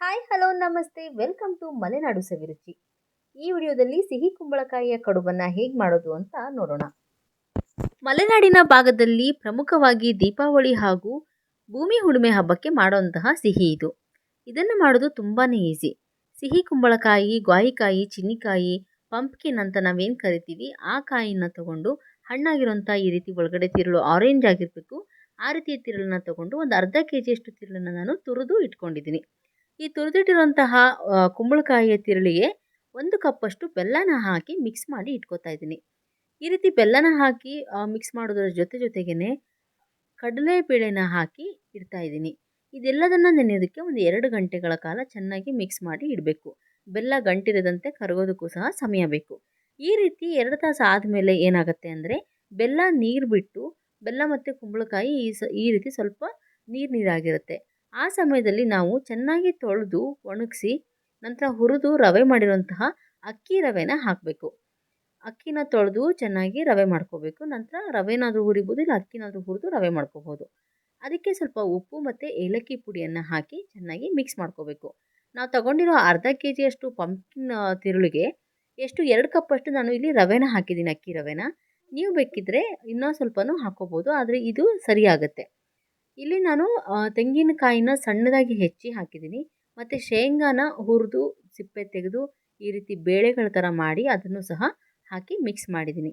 Hi, hello, ನಮಸ್ತೆ. Welcome to Malenadu Saviruchi. ಈ ವಿಡಿಯೋದಲ್ಲಿ ಸಿಹಿ ಕುಂಬಳಕಾಯಿಯ ಕಡುಬನ್ನು ಹೇಗೆ ಮಾಡೋದು ಅಂತ ನೋಡೋಣ. ಮಲೆನಾಡಿನ ಭಾಗದಲ್ಲಿ ಪ್ರಮುಖವಾಗಿ ದೀಪಾವಳಿ ಹಾಗೂ ಭೂಮಿ ಹುಣ್ಣಿಮೆ ಹಬ್ಬಕ್ಕೆ ಮಾಡುವಂತಹ ಸಿಹಿ ಇದು. ಇದನ್ನು ಮಾಡೋದು ತುಂಬಾ ಈಸಿ. ಸಿಹಿ ಕುಂಬಳಕಾಯಿ, ಗ್ವಾಯಿಕಾಯಿ, ಚಿನ್ನಿಕಾಯಿ, ಪಂಪ್ಕಿನ್ ಅಂತ ನಾವೇನು ಕರಿತೀವಿ, ಆ ಕಾಯಿನ ತಗೊಂಡು ಹಣ್ಣಾಗಿರೋಂಥ ಈ ರೀತಿ ಒಳಗಡೆ ತಿರುಳು ಆರೆಂಜ್ ಆಗಿರಬೇಕು. ಆ ರೀತಿಯ ತಿರುಳನ್ನ ತಗೊಂಡು ಒಂದು ಅರ್ಧ ಕೆ ಜಿಯಷ್ಟು ತಿರುಳನ್ನು ನಾನು ತುರಿದು ಇಟ್ಕೊಂಡಿದ್ದೀನಿ. ಈ ತುರಿದಿಟ್ಟಿರುವಂತಹ ಕುಂಬಳಕಾಯಿಯ ತಿರುಳಿಗೆ ಒಂದು ಕಪ್ಪಷ್ಟು ಬೆಲ್ಲನ ಹಾಕಿ ಮಿಕ್ಸ್ ಮಾಡಿ ಇಟ್ಕೋತಾ ಇದ್ದೀನಿ. ಈ ರೀತಿ ಬೆಲ್ಲನ ಹಾಕಿ ಮಿಕ್ಸ್ ಮಾಡೋದ್ರ ಜೊತೆ ಜೊತೆಗೇ ಕಡಲೆಬೇಳೆನ ಹಾಕಿ ಇಡ್ತಾ ಇದ್ದೀನಿ. ಇದೆಲ್ಲದನ್ನು ನೆನೆಯೋದಕ್ಕೆ ಒಂದು ಎರಡು ಗಂಟೆಗಳ ಕಾಲ ಚೆನ್ನಾಗಿ ಮಿಕ್ಸ್ ಮಾಡಿ ಇಡಬೇಕು. ಬೆಲ್ಲ ಗಂಟಿರದಂತೆ ಕರಗೋದಕ್ಕೂ ಸಹ ಸಮಯ ಬೇಕು. ಈ ರೀತಿ ಎರಡು ತಾಸು ಆದಮೇಲೆ ಏನಾಗುತ್ತೆ ಅಂದರೆ, ಬೆಲ್ಲ ನೀರು ಬಿಟ್ಟು ಬೆಲ್ಲ ಮತ್ತು ಕುಂಬಳಕಾಯಿ ಈ ಸ, ಈ ರೀತಿ ಸ್ವಲ್ಪ ನೀರು ನೀರಾಗಿರುತ್ತೆ ಆ ಸಮಯದಲ್ಲಿ ನಾವು ಚೆನ್ನಾಗಿ ತೊಳೆದು ಒಣಗಿಸಿ ನಂತರ ಹುರಿದು ರವೆ ಮಾಡಿರುವಂತಹ ಅಕ್ಕಿ ರವೆನ ಹಾಕಬೇಕು. ಅಕ್ಕಿನ ತೊಳೆದು ಚೆನ್ನಾಗಿ ರವೆ ಮಾಡ್ಕೋಬೇಕು. ನಂತರ ರವೆನಾದರೂ ಹುರಿಬೋದು, ಇಲ್ಲ ಅಕ್ಕಿನಾದರೂ ಹುರಿದು ರವೆ ಮಾಡ್ಕೋಬೋದು. ಅದಕ್ಕೆ ಸ್ವಲ್ಪ ಉಪ್ಪು ಮತ್ತು ಏಲಕ್ಕಿ ಪುಡಿಯನ್ನು ಹಾಕಿ ಚೆನ್ನಾಗಿ ಮಿಕ್ಸ್ ಮಾಡ್ಕೋಬೇಕು. ನಾವು ತಗೊಂಡಿರೋ ಅರ್ಧ ಕೆ ಜಿಯಷ್ಟು ಪಂಪ್ಕಿನ್ ತಿರುಳಿಗೆ ಎಷ್ಟು ಎರಡು ಕಪ್ಪಷ್ಟು ನಾನು ಇಲ್ಲಿ ರವೆನ ಹಾಕಿದ್ದೀನಿ, ಅಕ್ಕಿ ರವೆನ. ನೀವು ಬೇಕಿದ್ದರೆ ಇನ್ನೂ ಸ್ವಲ್ಪನೂ ಹಾಕ್ಕೋಬೋದು, ಆದರೆ ಇದು ಸರಿಯಾಗುತ್ತೆ. ಇಲ್ಲಿ ನಾನು ತೆಂಗಿನಕಾಯಿನ ಸಣ್ಣದಾಗಿ ಹೆಚ್ಚಿ ಹಾಕಿದ್ದೀನಿ. ಮತ್ತು ಶೇಂಗಾನ ಹುರಿದು, ಸಿಪ್ಪೆ ತೆಗೆದು ಈ ರೀತಿ ಬೇಳೆಗಳ ಥರ ಮಾಡಿ ಅದನ್ನು ಸಹ ಹಾಕಿ ಮಿಕ್ಸ್ ಮಾಡಿದ್ದೀನಿ.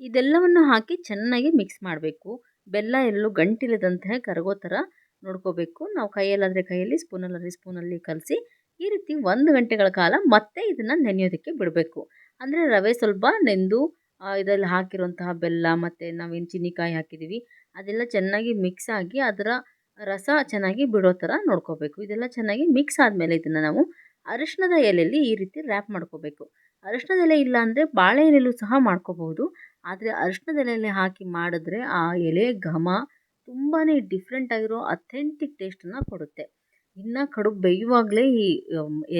ಇದೆಲ್ಲವನ್ನು ಹಾಕಿ ಚೆನ್ನಾಗಿ ಮಿಕ್ಸ್ ಮಾಡಬೇಕು. ಬೆಲ್ಲ ಎಲ್ಲೂ ಗಂಟಿಲ್ಲದಂತೆ ಕರಗೋ ಥರ ನೋಡ್ಕೋಬೇಕು. ನಾವು ಕೈಯಲ್ಲಾದರೆ ಕೈಯಲ್ಲಿ, ಸ್ಪೂನಲ್ಲಾದರೆ ಸ್ಪೂನಲ್ಲಿ ಕಲಸಿ ಈ ರೀತಿ ಒಂದು ಗಂಟೆಗಳ ಕಾಲ ಮತ್ತೆ ಇದನ್ನು ನೆನೆಯೋದಕ್ಕೆ ಬಿಡಬೇಕು. ಅಂದರೆ ರವೆ ಸ್ವಲ್ಪ ನೆಂದು ಇದರಲ್ಲಿ ಹಾಕಿರುವಂತಹ ಬೆಲ್ಲ ಮತ್ತು ನಾವೇನು ಚಿನ್ನಿಕಾಯಿ ಹಾಕಿದ್ದೀವಿ ಅದೆಲ್ಲ ಚೆನ್ನಾಗಿ ಮಿಕ್ಸ್ ಆಗಿ ಅದರ ರಸ ಚೆನ್ನಾಗಿ ಬಿಡೋ ಥರ ನೋಡ್ಕೋಬೇಕು. ಇದೆಲ್ಲ ಚೆನ್ನಾಗಿ ಮಿಕ್ಸ್ ಆದಮೇಲೆ ಇದನ್ನು ನಾವು ಅರಿಶಿಣದ ಎಲೆಯಲ್ಲಿ ಈ ರೀತಿ ರ್ಯಾಪ್ ಮಾಡ್ಕೋಬೇಕು. ಅರಿಶಿಣದ ಎಲೆ ಇಲ್ಲ ಅಂದರೆ ಬಾಳೆ ಎಲೆಯಲ್ಲೂ ಸಹ ಮಾಡ್ಕೋಬಹುದು. ಆದರೆ ಅರಿಶಿಣದ ಎಲೆಯಲ್ಲಿ ಹಾಕಿ ಮಾಡಿದ್ರೆ ಆ ಎಲೆ ಘಮ ತುಂಬಾ ಡಿಫ್ರೆಂಟ್ ಆಗಿರೋ ಅಥೆಂಟಿಕ್ ಟೇಸ್ಟನ್ನು ಕೊಡುತ್ತೆ. ಇನ್ನು ಕಡುಬು ಬೇಯುವಾಗಲೇ ಈ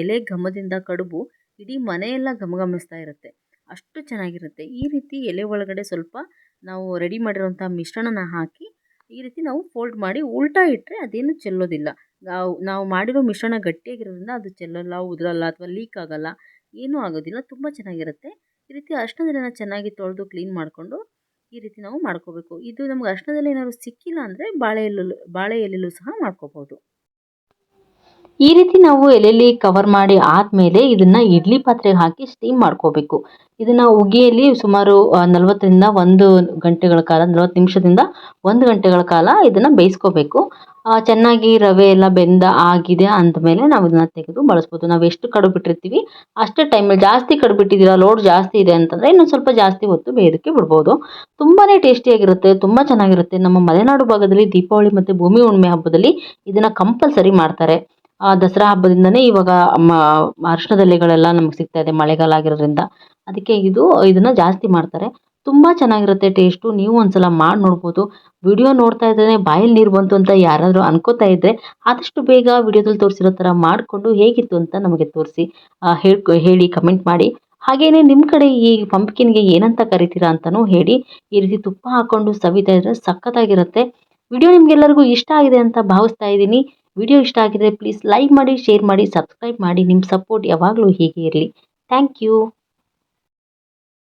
ಎಲೆ ಘಮದಿಂದ ಕಡುಬು ಇಡೀ ಮನೆಯೆಲ್ಲ ಘಮಘಮಿಸ್ತಾ ಇರುತ್ತೆ. ಅಷ್ಟು ಚೆನ್ನಾಗಿರುತ್ತೆ. ಈ ರೀತಿ ಎಲೆ ಒಳಗಡೆ ಸ್ವಲ್ಪ ನಾವು ರೆಡಿ ಮಾಡಿರುವಂಥ ಮಿಶ್ರಣನ ಹಾಕಿ, ಈ ರೀತಿ ನಾವು ಫೋಲ್ಡ್ ಮಾಡಿ ಉಲ್ಟಾ ಇಟ್ಟರೆ ಅದೇನು ಚೆಲ್ಲೋದಿಲ್ಲ. ನಾವು ನಾವು ಮಾಡಿರೋ ಮಿಶ್ರಣ ಗಟ್ಟಿಯಾಗಿರೋದ್ರಿಂದ ಅದು ಚೆಲ್ಲಲ್ಲ, ಉದುರಲ್ಲ ಅಥವಾ ಲೀಕ್ ಆಗಲ್ಲ, ಏನೂ ಆಗೋದಿಲ್ಲ, ತುಂಬ ಚೆನ್ನಾಗಿರುತ್ತೆ. ಈ ರೀತಿ ಅರ್ಶಿಣದೆಲೆನ ಚೆನ್ನಾಗಿ ತೊಳೆದು ಕ್ಲೀನ್ ಮಾಡಿಕೊಂಡು ಈ ರೀತಿ ನಾವು ಮಾಡ್ಕೋಬೇಕು. ಇದು ನಮ್ಗೆ ಅಷ್ಟದಲ್ಲಿ ಏನಾದ್ರು ಸಿಕ್ಕಿಲ್ಲ ಅಂದರೆ ಬಾಳೆ ಎಲೆಲ್ಲೂ ಬಾಳೆ ಎಲ್ಲೆಲ್ಲೂ ಸಹ ಮಾಡ್ಕೋಬೋದು. ಈ ರೀತಿ ನಾವು ಎಲೆಯಲ್ಲಿ ಕವರ್ ಮಾಡಿ ಆದ್ಮೇಲೆ ಇದನ್ನ ಇಡ್ಲಿ ಪಾತ್ರೆಗೆ ಹಾಕಿ ಸ್ಟೀಮ್ ಮಾಡ್ಕೋಬೇಕು. ಇದನ್ನ ಉಗಿಯಲ್ಲಿ ಸುಮಾರು ನಲವತ್ತರಿಂದ ಒಂದು ಗಂಟೆಗಳ ಕಾಲ, ನಲವತ್ತು ನಿಮಿಷದಿಂದ ಒಂದು ಗಂಟೆಗಳ ಕಾಲ ಇದನ್ನ ಬೇಯಿಸ್ಕೋಬೇಕು. ಚೆನ್ನಾಗಿ ರವೆ ಎಲ್ಲ ಬೆಂದ ಆಗಿದೆ ಅಂದಮೇಲೆ ನಾವು ಇದನ್ನ ತೆಗೆದು ಬಳಸ್ಬೋದು. ನಾವು ಎಷ್ಟು ಕಡುಬು ಬಿಟ್ಟಿರ್ತೀವಿ ಅಷ್ಟೇ ಟೈಮಲ್ಲಿ ಜಾಸ್ತಿ ಕಡುಬು ಬಿಟ್ಟಿದ್ದೀರಾ ಲೋಡ್ ಜಾಸ್ತಿ ಇದೆ ಅಂತಂದ್ರೆ ಇನ್ನೊಂದು ಸ್ವಲ್ಪ ಜಾಸ್ತಿ ಹೊತ್ತು ಬೇಯೋದಕ್ಕೆ ಬಿಡ್ಬೋದು. ತುಂಬಾ ಟೇಸ್ಟಿಯಾಗಿರುತ್ತೆ ತುಂಬಾ ಚೆನ್ನಾಗಿರುತ್ತೆ. ನಮ್ಮ ಮಲೆನಾಡು ಭಾಗದಲ್ಲಿ ದೀಪಾವಳಿ ಮತ್ತು ಭೂಮಿ ಹುಣ್ಣಿಮೆ ಹಬ್ಬದಲ್ಲಿ ಇದನ್ನ ಕಂಪಲ್ಸರಿ ಮಾಡ್ತಾರೆ. ದಸರಾ ಹಬ್ಬದಿಂದನೇ ಇವಾಗ ಅರಿಶಿಣದ ಎಲೆಗಳೆಲ್ಲ ನಮ್ಗೆ ಸಿಗ್ತಾ ಇದೆ ಮಳೆಗಾಲ ಆಗಿರೋದ್ರಿಂದ. ಅದಕ್ಕೆ ಇದು, ಇದನ್ನು ಜಾಸ್ತಿ ಮಾಡ್ತಾರೆ. ತುಂಬ ಚೆನ್ನಾಗಿರುತ್ತೆ ಟೇಸ್ಟು. ನೀವು ಒಂದ್ಸಲ ಮಾಡಿ ನೋಡ್ಬೋದು. ವಿಡಿಯೋ ನೋಡ್ತಾ ಇದ್ದರೆ ಬಾಯಲ್ಲಿ ನೀರು ಬಂತು ಅಂತ ಯಾರಾದರೂ ಅನ್ಕೋತಾ ಇದ್ದರೆ ಆದಷ್ಟು ಬೇಗ ವಿಡಿಯೋದಲ್ಲಿ ತೋರಿಸಿರೋ ಥರ ಮಾಡಿಕೊಂಡು ಹೇಗಿತ್ತು ಅಂತ ನಮಗೆ ತೋರಿಸಿ ಹೇಳ್ಕೊ ಹೇಳಿ ಕಮೆಂಟ್ ಮಾಡಿ. ಹಾಗೆಯೇ ನಿಮ್ಮ ಕಡೆ ಈ ಪಂಪ್ಕಿನ್ಗೆ ಏನಂತ ಕರಿತೀರಾ ಅಂತಲೂ ಹೇಳಿ. ಈ ರೀತಿ ತುಪ್ಪ ಹಾಕ್ಕೊಂಡು ಸವಿತಾ ಇದ್ದರೆ ಸಖತ್ತಾಗಿರುತ್ತೆ. ವಿಡಿಯೋ ನಿಮಗೆಲ್ಲರಿಗೂ ಇಷ್ಟ ಆಗಿದೆ ಅಂತ ಭಾವಿಸ್ತಾ ಇದ್ದೀನಿ. ವಿಡಿಯೋ ಇಷ್ಟ ಆಗಿದ್ರೆ ಪ್ಲೀಸ್ ಲೈಕ್ ಮಾಡಿ ಶೇರ್ ಮಾಡಿ ಸಬ್ಸ್ಕ್ರೈಬ್ ಮಾಡಿ. ನಿಮ್ಮ ಸಪೋರ್ಟ್ ಯಾವಾಗಲೂ ಹೀಗೆ ಇರಲಿ. Thank you